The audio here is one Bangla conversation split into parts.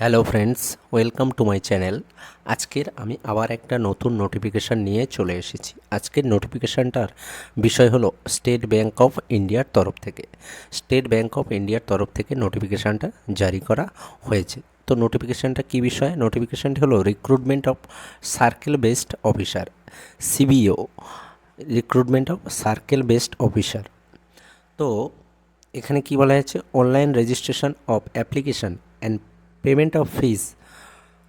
Hello friends welcome to my channel আজকের আমি আবার একটা নতুন নোটিফিকেশান নিয়ে চলে এসেছি। আজকের নোটিফিকেশানটার বিষয় হলো স্টেট ব্যাঙ্ক অফ ইন্ডিয়ার তরফ থেকে। স্টেট ব্যাঙ্ক অফ ইন্ডিয়ার তরফ থেকে নোটিফিকেশানটা জারি করা হয়েছে। তো নোটিফিকেশানটা কী বিষয়? নোটিফিকেশানটি হলো recruitment of circle based officer CBO recruitment of circle based officer তো এখানে কি বলা হয়েছে? Online registration of application and payment of fees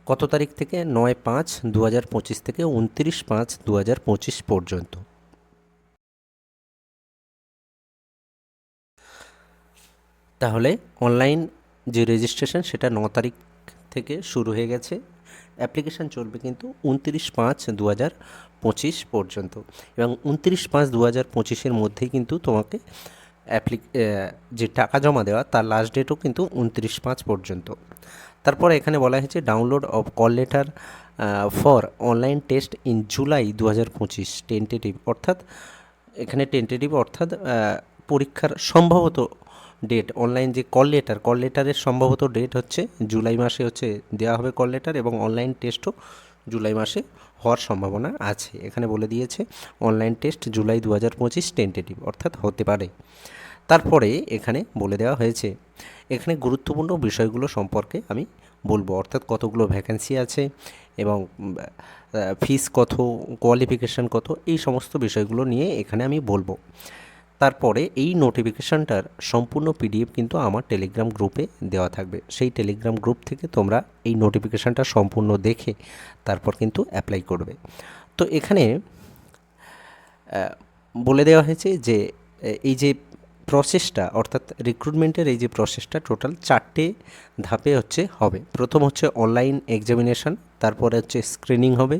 কত তারিখ থেকে? নয় পাঁচ দু হাজার পঁচিশ থেকে উনত্রিশ পাঁচ দু হাজার পঁচিশ পর্যন্ত। তাহলে অনলাইন যে রেজিস্ট্রেশন সেটা ন তারিখ থেকে শুরু হয়ে গেছে। অ্যাপ্লিকেশান চলবে কিন্তু উনত্রিশ পাঁচ দু হাজার পঁচিশ পর্যন্ত। এবং উনত্রিশ পাঁচ দু হাজার পঁচিশের মধ্যেই কিন্তু তোমাকে অ্যাপ্লি যে টাকা জমা দেওয়া, তার লাস্ট ডেটও কিন্তু উনত্রিশ পাঁচ পর্যন্ত। তারপরে এখানে বলা হয়েছে download of call letter for online test in July দু হাজার পঁচিশ টেন্টেটিভ অর্থাৎ এখানে টেন্টেটিভ অর্থাৎ পরীক্ষার সম্ভবত ডেট অনলাইন যে কল লেটার কল লেটারের সম্ভবত ডেট হচ্ছে জুলাই মাসে হচ্ছে দেওয়া হবে কল লেটার এবং অনলাইন টেস্টও জুলাই মাসে হওয়ার সম্ভাবনা আছে। এখানে বলে দিয়েছে অনলাইন টেস্ট জুলাই দু হাজার পঁচিশ টেন্টেটিভ অর্থাৎ হতে পারে। তারপরে এখানে বলে দেওয়া হয়েছে। এখানে গুরুত্বপূর্ণ বিষয়গুলো সম্পর্কে আমি বলব। অর্থাৎ কতগুলো ভ্যাকেন্সি আছে এবং ফিস কত কোয়ালিফিকেশান কত, এই সমস্ত বিষয়গুলো নিয়ে এখানে আমি বলব। তারপরে এই নোটিফিকেশানটার সম্পূর্ণ পিডিএফ কিন্তু আমার টেলিগ্রাম গ্রুপে দেওয়া থাকবে। সেই টেলিগ্রাম গ্রুপ থেকে তোমরা এই নোটিফিকেশানটা সম্পূর্ণ দেখে তারপর কিন্তু অ্যাপ্লাই করবে। তো এখানে বলে দেওয়া হয়েছে যে এই যে প্রসেসটা অর্থাৎ রিক্রুটমেন্টের এই যে প্রসেসটা টোটাল চারটে ধাপে হচ্ছে হবে। প্রথম হচ্ছে অনলাইন এক্সামিনেশান তারপরে হচ্ছে স্ক্রিনিং হবে,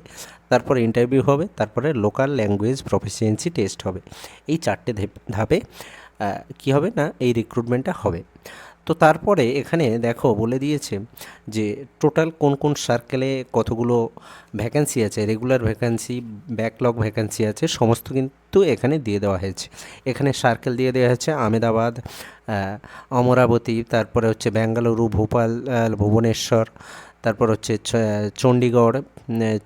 তারপরে ইন্টারভিউ হবে, তারপরে লোকাল ল্যাঙ্গুয়েজ প্রফিসিয়েন্সি টেস্ট হবে। এই চারটে ধেপ- কি হবে না, এই রিক্রুটমেন্টটা হবে। তো তারপরে এখানে দেখো বলে দিয়েছে যে টোটাল কোন কোন সার্কেলে কতগুলো ভ্যাকেন্সি আছে রেগুলার ভ্যাকেন্সি ব্যাকলগ ভ্যাকেন্সি আছে, সমস্ত কিন্তু এখানে দিয়ে দেওয়া হয়েছে। এখানে সার্কেল দিয়ে দেওয়া হয়েছে আমেদাবাদ অমরাবতী, তারপরে হচ্ছে বেঙ্গালুরু ভোপাল ভুবনেশ্বর, তারপর হচ্ছে চণ্ডীগড়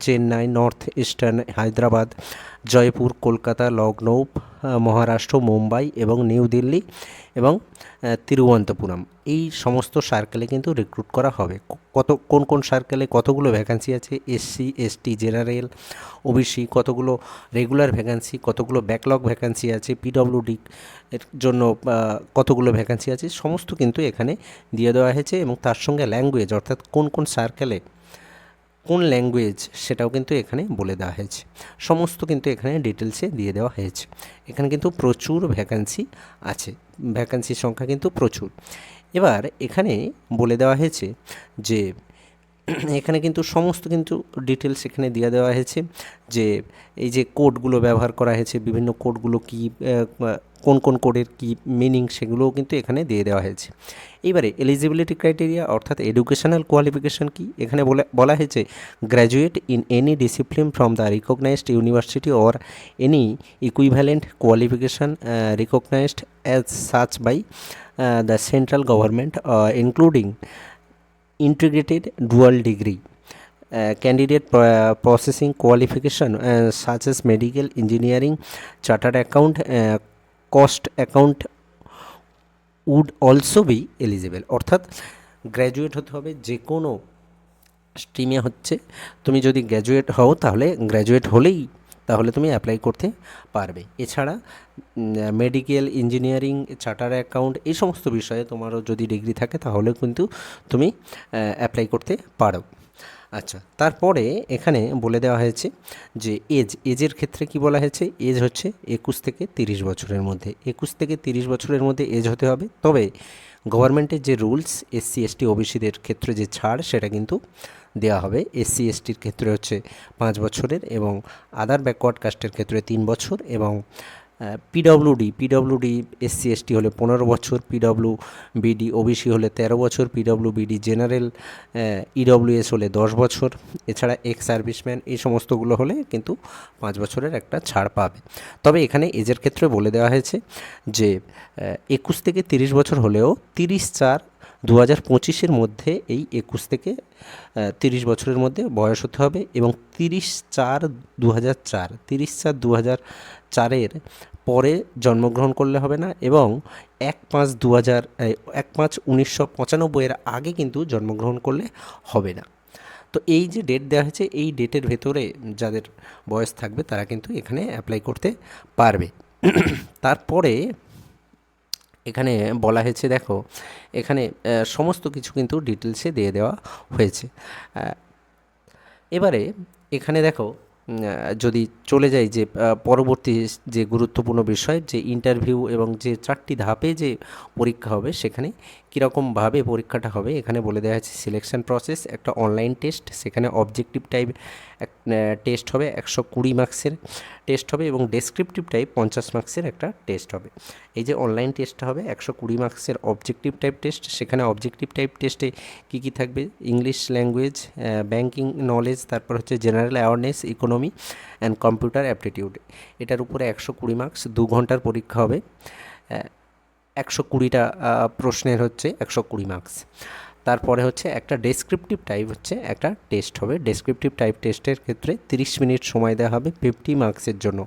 চেন্নাই নর্থ ইস্টার্ন হায়দ্রাবাদ জয়পুর, কলকাতা লখনৌ মহারাষ্ট্র, মুম্বাই এবং নিউ দিল্লি এবং তিরুবনন্তপুরম। এই সমস্ত সার্কেলে কিন্তু রিক্রুট করা হবে। কত, কোন কোন সার্কেলে কতগুলো ভ্যাকান্সি আছে? এসসি এসটি জেনারেল ওবিসি কতগুলো রেগুলার ভ্যাকান্সি কতগুলো ব্যাকলগ ভ্যাকান্সি আছে? পিডব্লিউডি এর জন্য কতগুলো ভ্যাকান্সি আছে? সমস্ত কিন্তু এখানে দিয়ে দেওয়া হয়েছে এবং তার সঙ্গে ল্যাঙ্গুয়েজ অর্থাৎ কোন কোন সার্কেলে কোন ল্যাঙ্গুয়েজ সেটাও কিন্তু এখানে বলে দেওয়া হয়েছে। সমস্ত কিন্তু এখানে ডিটেলসে দিয়ে দেওয়া হয়েছে। এখানে কিন্তু প্রচুর ভ্যাকান্সি আছে। ভ্যাকান্সির সংখ্যা কিন্তু প্রচুর। এবার এখানে বলে দেওয়া হয়েছে যে এখানে কিন্তু সমস্ত কিন্তু ডিটেলস এখানে দিয়ে দেওয়া হয়েছে যে এই যে কোডগুলো ব্যবহার করা হয়েছে, বিভিন্ন কোডগুলো কি কোন কোন কোডের কি মিনিং সেগুলোও কিন্তু এখানে দিয়ে দেওয়া হয়েছে। এইবারে এলিজিবিলিটি ক্রাইটেরিয়া অর্থাৎ এডুকেশনাল কোয়ালিফিকেশান কি? এখানে বলে, বলা হয়েছে graduate in any discipline from the recognised university or any equivalent qualification recognised as such by the central government including integrated dual degree candidate processing qualification qualification such as medical engineering chartered account cost account would also be eligible অর্থাৎ গ্র্যাজুয়েট হতে হবে যে কোনো স্ট্রিমে হচ্ছে। তুমি যদি গ্র্যাজুয়েট হও তাহলে গ্র্যাজুয়েট হলেই তাহলে তুমি অ্যাপ্লাই করতে পারবে। এছাড়া মেডিকেল ইঞ্জিনিয়ারিং চার্টার অ্যাকাউন্ট এই সমস্ত বিষয়ে তোমারও যদি ডিগ্রি থাকে তাহলে কিন্তু তুমি অ্যাপ্লাই করতে পারো। আচ্ছা তারপরে এখানে বলে দেওয়া হয়েছে যে এজ এজের ক্ষেত্রে কি বলা হয়েছে? এজ হচ্ছে একুশ থেকে তিরিশ বছরের মধ্যে। একুশ থেকে তিরিশ বছরের মধ্যে এজ হতে হবে। তবে গভর্নমেন্টের যে রুলস, এসসি, এসটি, ওবিসিদের ক্ষেত্রে যে ছাড়, সেটা কিন্তু দেওয়া হবে। এসসি, এসটির ক্ষেত্রে হচ্ছে পাঁচ বছরের এবং আদার ব্যাকওয়ার্ড কাস্টের ক্ষেত্রে তিন বছর এবং পিডব্লিউডি পিডব্লিউডি এসসি এসটি হলে পনেরো বছর পিডব্লিউ বিডি ওবিসি হলে তেরো বছর পিডব্লিউ বিডি জেনারেল ইডব্লিউএস হলে দশ বছর, এছাড়া এক্স সার্ভিসম্যান এই সমস্তগুলো হলে কিন্তু পাঁচ বছরের একটা ছাড় পাবে। তবে এখানে এজের ক্ষেত্রে বলে দেওয়া হয়েছে যে একুশ থেকে তিরিশ বছর হলেও তিরিশ চার দু হাজার পঁচিশের মধ্যে এই একুশ থেকে তিরিশ বছরের মধ্যে বয়স হতে হবে এবং তিরিশ চার দু হাজার চার, তিরিশ চার দু হাজার চারের পরে জন্মগ্রহণ করলে হবে না এবং এক পাঁচ দু হাজার এক পাঁচ উনিশশো পঁচানব্বইয়ের আগে কিন্তু জন্মগ্রহণ করলে হবে না। তো এই যে ডেট দেওয়া হয়েছে, এই ডেটের ভেতরে যাদের বয়স থাকবে তারা কিন্তু এখানে অ্যাপ্লাই করতে পারবে। তারপরে এখানে বলা হয়েছে, দেখো, এখানে সমস্ত কিছু কিন্তু ডিটেলসে দিয়ে দেওয়া হয়েছে। এবারে এখানে দেখো যদি চলে যাই যে পরবর্তী যে গুরুত্বপূর্ণ বিষয়, যে ইন্টারভিউ এবং যে চারটি ধাপে যে পরীক্ষা হবে, সেখানে কীরকমভাবে পরীক্ষাটা হবে, এখানে বলে দেওয়া হয়েছে সিলেকশন প্রসেস একটা অনলাইন টেস্ট সেখানে অবজেক্টিভ টাইপ এক টেস্ট হবে, একশো কুড়ি মার্কসের টেস্ট হবে এবং ডেসক্রিপটিভ টাইপ পঞ্চাশ মার্কসের একটা টেস্ট হবে। এই যে অনলাইন টেস্টটা হবে, একশো কুড়ি মার্কসের অবজেক্টিভ টাইপ টেস্ট সেখানে অবজেক্টিভ টাইপ টেস্টে কী কী থাকবে? ইংলিশ ল্যাঙ্গুয়েজ ব্যাঙ্কিং নলেজ তারপর হচ্ছে general awareness economy and computer aptitude এটার উপরে একশো কুড়ি মার্কস দু ঘণ্টার পরীক্ষা হবে। একশো কুড়িটা প্রশ্নের হচ্ছে একশো কুড়ি মার্কস তারপরে হচ্ছে একটা ডেসক্রিপটিভ টাইপ হচ্ছে একটা টেস্ট হবে। ডেসক্রিপটিভ টাইপ টেস্টের ক্ষেত্রে তিরিশ মিনিট সময় দেওয়া হবে ফিফটি মার্কসের জন্য।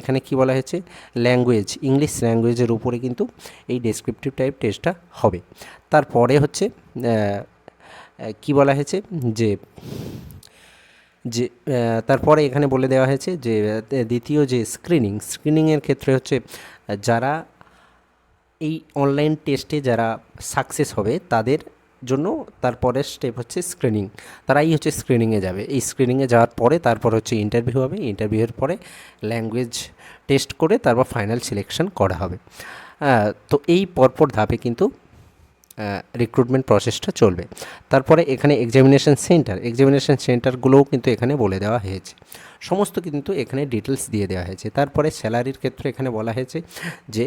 এখানে কি বলা হয়েছে? ল্যাঙ্গুয়েজ ইংলিশ ল্যাঙ্গুয়েজের উপরে কিন্তু এই ডেসক্রিপটিভ টাইপ টেস্টটা হবে। তারপরে হচ্ছে কি বলা হয়েছে? যে যে তারপরে এখানে বলে দেওয়া হয়েছে যে, দ্বিতীয় যে স্ক্রিনিং স্ক্রিনিংয়ের ক্ষেত্রে হচ্ছে যারা এই অনলাইন টেস্টে যারা সাকসেস হবে, তাদের জন্য তারপরের স্টেপ হচ্ছে স্ক্রিনিং তারাই হচ্ছে স্ক্রিনিংয়ে যাবে। এই স্ক্রিনিংয়ে যাওয়ার পরে তারপর হচ্ছে ইন্টারভিউ হবে। ইন্টারভিউয়ের পরে ল্যাঙ্গুয়েজ টেস্ট করে তারপর ফাইনাল সিলেকশন করা হবে। তো এই পরপর ধাপে কিন্তু রিক্রুটমেন্ট প্রসেসটা চলবে। তারপরে এখানে এক্সামিনেশন সেন্টার এক্সামিনেশন সেন্টারগুলোও কিন্তু এখানে বলে দেওয়া হয়েছে। সমস্ত কিন্তু এখানে ডিটেলস দিয়ে দেওয়া হয়েছে। তারপরে স্যালারির ক্ষেত্রে এখানে বলা হয়েছে যে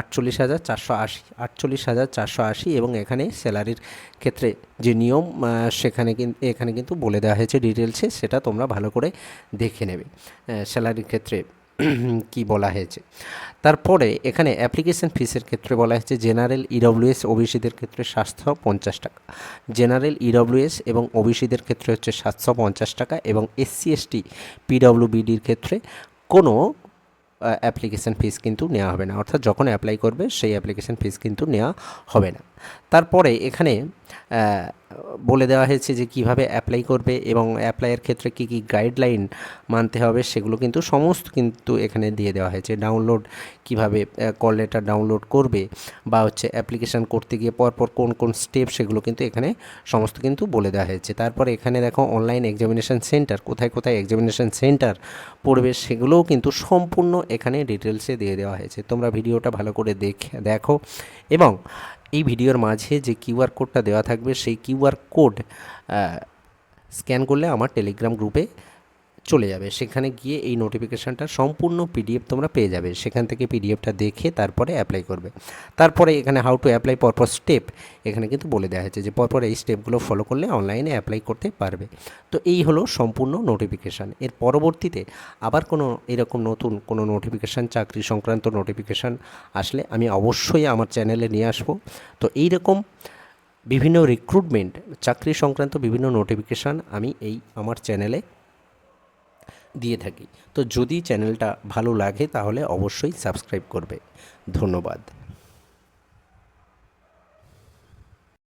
আটচল্লিশ হাজার চারশো আশি, আটচল্লিশ হাজার চারশো আশি এবং এখানে স্যালারির ক্ষেত্রে যে নিয়ম সেখানে কিন্তু এখানে কিন্তু বলে দেওয়া হয়েছে ডিটেলসে সেটা তোমরা ভালো করে দেখে নেবে। স্যালারির ক্ষেত্রে কি বলা হয়েছে? তারপরে এখানে অ্যাপ্লিকেশন ফিসের ক্ষেত্রে বলা হয়েছে জেনারেল ইডব্লিউএস ওবিসিদের ক্ষেত্রে সাতশো পঞ্চাশ টাকা। জেনারেল ইডব্লিউএস এবং ওবিসিদের ক্ষেত্রে হচ্ছে সাতশো পঞ্চাশ টাকা এবং এসসি এসটি পিডব্লিউবিডির ক্ষেত্রে কোনো অ্যাপ্লিকেশন ফিস কিন্তু নেওয়া হবে না। অর্থাৎ যখন অ্যাপ্লাই করবে, সেই অ্যাপ্লিকেশন ফিস কিন্তু নেওয়া হবে না। তারপরে এখানে বলে দেওয়া হয়েছে যে কীভাবে অ্যাপ্লাই করবে এবং অ্যাপ্লাইয়ের ক্ষেত্রে কী কী গাইডলাইন মানতে হবে সেগুলো কিন্তু সমস্ত কিন্তু এখানে দিয়ে দেওয়া হয়েছে। ডাউনলোড কীভাবে কল লেটার ডাউনলোড করবে বা হচ্ছে অ্যাপ্লিকেশান করতে গিয়ে পরপর কোন কোন স্টেপ সেগুলো কিন্তু এখানে সমস্ত কিন্তু বলে দেওয়া হয়েছে। তারপরে এখানে দেখো অনলাইন এক্সামিনেশন সেন্টার কোথায় কোথায় এক্সামিনেশন সেন্টার পড়বে সেগুলোও কিন্তু সম্পূর্ণ এখানে ডিটেলসে দিয়ে দেওয়া হয়েছে। তোমরা ভিডিওটা ভালো করে দেখে, দেখো এবং এই ভিডিওর মাঝে যে কিউআর কোডটা দেওয়া থাকবে, সেই কিউআর কোড স্ক্যান করলে আমার টেলিগ্রাম গ্রুপে চলে যাবে। সেখানে গিয়ে এই নোটিফিকেশানটা সম্পূর্ণ পিডিএফ তোমরা পেয়ে যাবে। সেখান থেকে পিডিএফটা দেখে তারপরে অ্যাপ্লাই করবে। তারপরে এখানে হাউ টু অ্যাপ্লাই পরপর স্টেপ এখানে কিন্তু বলে দেওয়া হয়েছে যে পরপর এই স্টেপগুলো ফলো করলে অনলাইনে অ্যাপ্লাই করতে পারবে। তো এই হলো সম্পূর্ণ নোটিফিকেশান এর পরবর্তীতে আবার কোনো এরকম নতুন কোনো নোটিফিকেশান চাকরি সংক্রান্ত নোটিফিকেশান আসলে আমি অবশ্যই আমার চ্যানেলে নিয়ে আসব। তো এই রকম বিভিন্ন রিক্রুটমেন্ট চাকরি সংক্রান্ত বিভিন্ন নোটিফিকেশান আমি এই আমার চ্যানেলে দিয়ে থাকি। তো যদি চ্যানেলটা ভালো লাগে তাহলে অবশ্যই সাবস্ক্রাইব করবে। ধন্যবাদ।